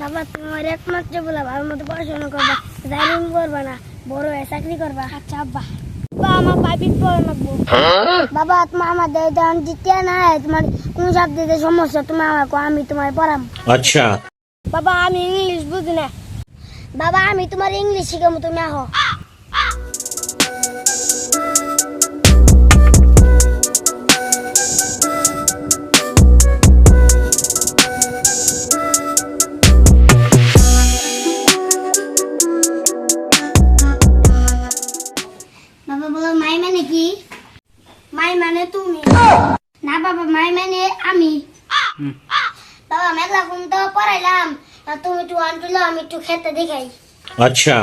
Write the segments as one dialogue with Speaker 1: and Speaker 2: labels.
Speaker 1: বাবা তোমার একমাত্র বলা ভালো মতো পড়াশোনা করবা জারিং করবা না বড় হয়ে চাকরি করবা। আচ্ছা আব্বা। বাবা আমার হ্যাঁ? আমার দেয় দাম দিতে না তোমার কোন সাবজেক্টে সমস্যা তুমি আমাকে আমি তোমার পড়াম।
Speaker 2: আচ্ছা।
Speaker 1: বাবা আমি ইংলিশ বুঝি না। বাবা আমি তোমার ইংলিশ শিখাবো তুমি আহ। মানে তুমি না বাবা মাই মানে আমি বাবা মেঘলা কোন তো পড়াইলাম তা তুমি একটু ওয়ান তুলো আমি একটু খেতে দেখাই
Speaker 2: अच्छा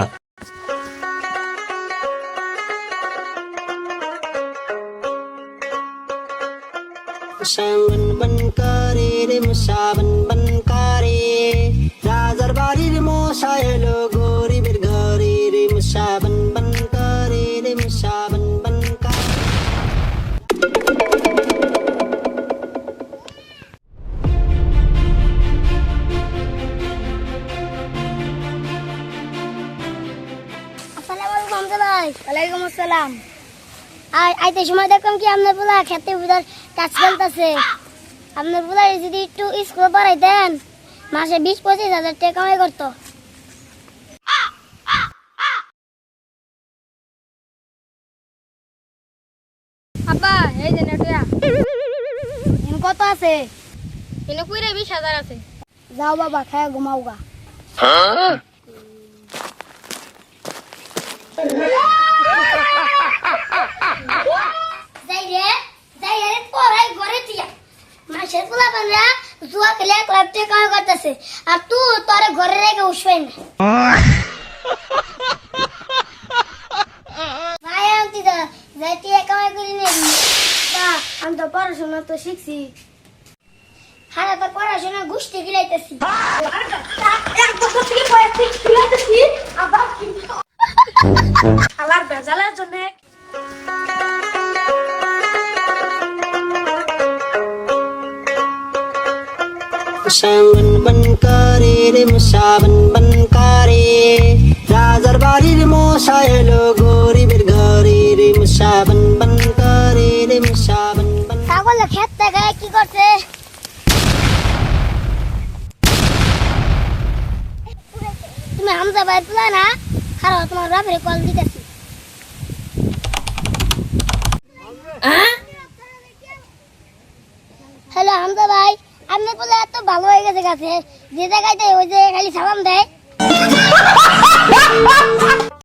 Speaker 3: Musaban ban kare re musaban ban kare Rajar
Speaker 1: ভাই ওয়ালাইকুম আসসালাম। আই আইতে সময় দেখলাম কি আপনার পোলা খেতে ভিতর কাজ চলতেছে আপনার পোলা যদি একটু স্কুলে পড়াইতেন মাসে বিশ পঁচিশ হাজার টাকা কামাই করতো।
Speaker 4: আব্বা এই যে নেটুয়া।
Speaker 1: কত আছে?
Speaker 4: এনে কুইরে বিশ হাজার আছে।
Speaker 1: যাও বাবা খায় ঘুমাও গা যাই রে যাই রে পড়াই ঘরে টিয়া মাসের পোলা বান্ধা, জুয়া খেলে এক লাখ টাকা কামাই করতেছে আর তুই তোর ঘরে রেখে উঠবেন ভাই, আনতি দা। যাইতে কামাই করে তা আমি তো পড়াশোনা তো শিখছি। হারা তো পড়াশোনা ঘুষতে গিলাইতেছি।
Speaker 3: Ban kare Rajar bari re mosayelo gori bir gari re musaban ban kare re musaban ban
Speaker 1: ছাগল খেত থেকে কি করছে তুমি হামজা ভাই তুলা না খারাপ তোমার বাপরে কল দিতেছি হ্যালো হামজা ভাই আপনার বলে এত ভালো হয়ে গেছে গাছে। যে জায়গায় ওই জায়গায় খালি সালাম দেয়।